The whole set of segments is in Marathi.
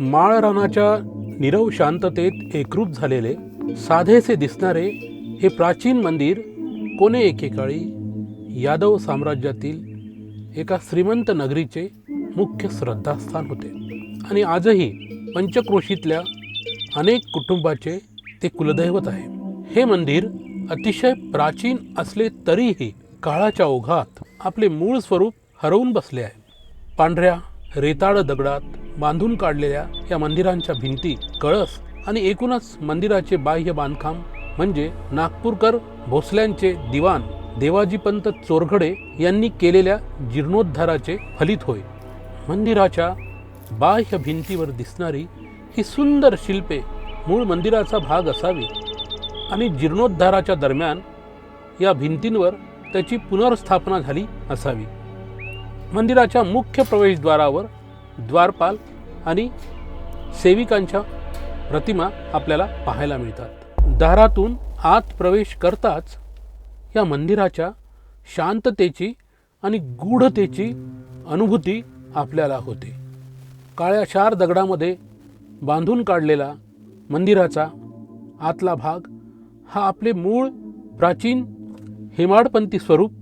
माळरानाच्या निरव शांततेत एकरूप झालेले साधेसे दिसणारे हे प्राचीन मंदिर कोणे एकेकाळी यादव साम्राज्यातील एका श्रीमंत नगरीचे मुख्य श्रद्धास्थान होते. आणि आजही पंचक्रोशीतल्या अनेक कुटुंबाचे ते कुलदैवत आहे. हे मंदिर अतिशय प्राचीन असले तरीही काळाच्या ओघात आपले मूळ स्वरूप हरवून बसले आहे. पांढऱ्या रेताळ दगडात बांधून काढलेल्या या मंदिरांच्या भिंती कळस आणि एकूणच मंदिराचे बाह्य बांधकाम म्हणजे नागपूरकर भोसल्यांचे दिवाण देवाजीपंत चोरघडे यांनी केलेल्या जीर्णोद्धाराचे फलित होय. मंदिराच्या बाह्य भिंतीवर दिसणारी ही सुंदर शिल्पे मूळ मंदिराचा भाग असावी आणि जीर्णोद्धाराच्या दरम्यान या भिंतींवर त्याची पुनर्स्थापना झाली असावी. मंदिराच्या मुख्य प्रवेशद्वारावर द्वारपाल आणि सेविकांच्या प्रतिमा आपल्याला पाहायला मिळतात. दारातून आत प्रवेश करताच या मंदिराच्या शांततेची आणि गूढतेची अनुभूती आपल्याला होते. काळ्या शार दगडामध्ये बांधून काढलेला मंदिराचा आतला भाग हा आपले मूळ प्राचीन हेमाडपंथी स्वरूप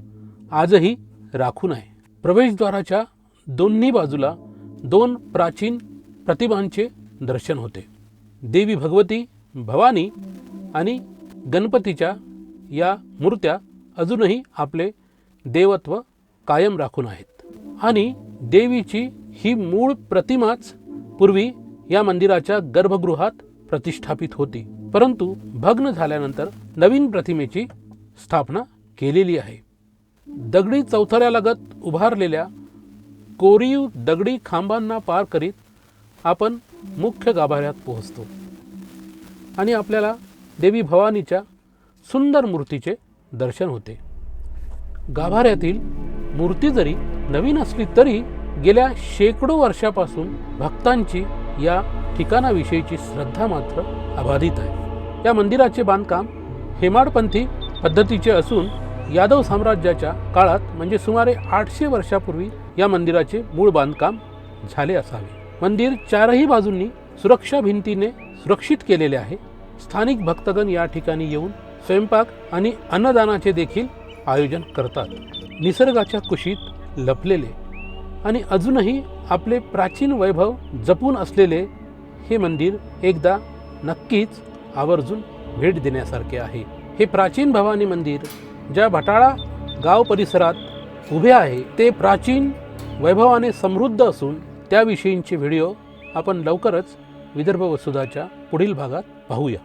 आजही राखून आहे. प्रवेशद्वाराच्या दोन्ही बाजूला दोन प्राचीन प्रतिमांचे दर्शन होते. देवी भगवती भवानी आणि गणपतीच्या या मूर्त्या अजूनही आपले देवत्व कायम राखून आहेत. आणि देवीची ही मूळ प्रतिमाच पूर्वी या मंदिराच्या गर्भगृहात प्रतिष्ठापित होती. परंतु भग्न झाल्यानंतर नवीन प्रतिमेची स्थापना केलेली आहे. दगडी चौथऱ्यालगत उभारलेल्या कोरीव दगडी खांबांना पार करीत आपण मुख्य गाभाऱ्यात पोहोचतो. आणि आपल्याला देवी भवानीच्या सुंदर मूर्तीचे दर्शन होते. गाभाऱ्यातील मूर्ती जरी नवीन असली तरी गेल्या शेकडो वर्षापासून भक्तांची या ठिकाणाविषयीची श्रद्धा मात्र अबाधित आहे. या मंदिराचे बांधकाम हेमाडपंथी पद्धतीचे असून यादव साम्राज्याच्या काळात म्हणजे सुमारे आठशे वर्षापूर्वी या मंदिराचे मूळ बांधकाम झाले असावे. मंदिर चारही बाजूंनी सुरक्षा भिंतीने सुरक्षित केलेले आहे. स्थानिक भक्तगण या ठिकाणी येऊन स्वयंपाक आणि अन्नदानाचे देखील आयोजन करतात. निसर्गाच्या कुशीत लपलेले आणि अजूनही आपले प्राचीन वैभव जपून असलेले हे मंदिर एकदा नक्कीच आवर्जून भेट देण्यासारखे आहे. हे प्राचीन भवानी मंदिर ज्या भटाळा गाव परिसरात उभे आहे ते प्राचीन वैभवाने समृद्ध असून त्याविषयींचे व्हिडिओ आपण लवकरच विदर्भ वसुधाच्या पुढील भागात पाहूया.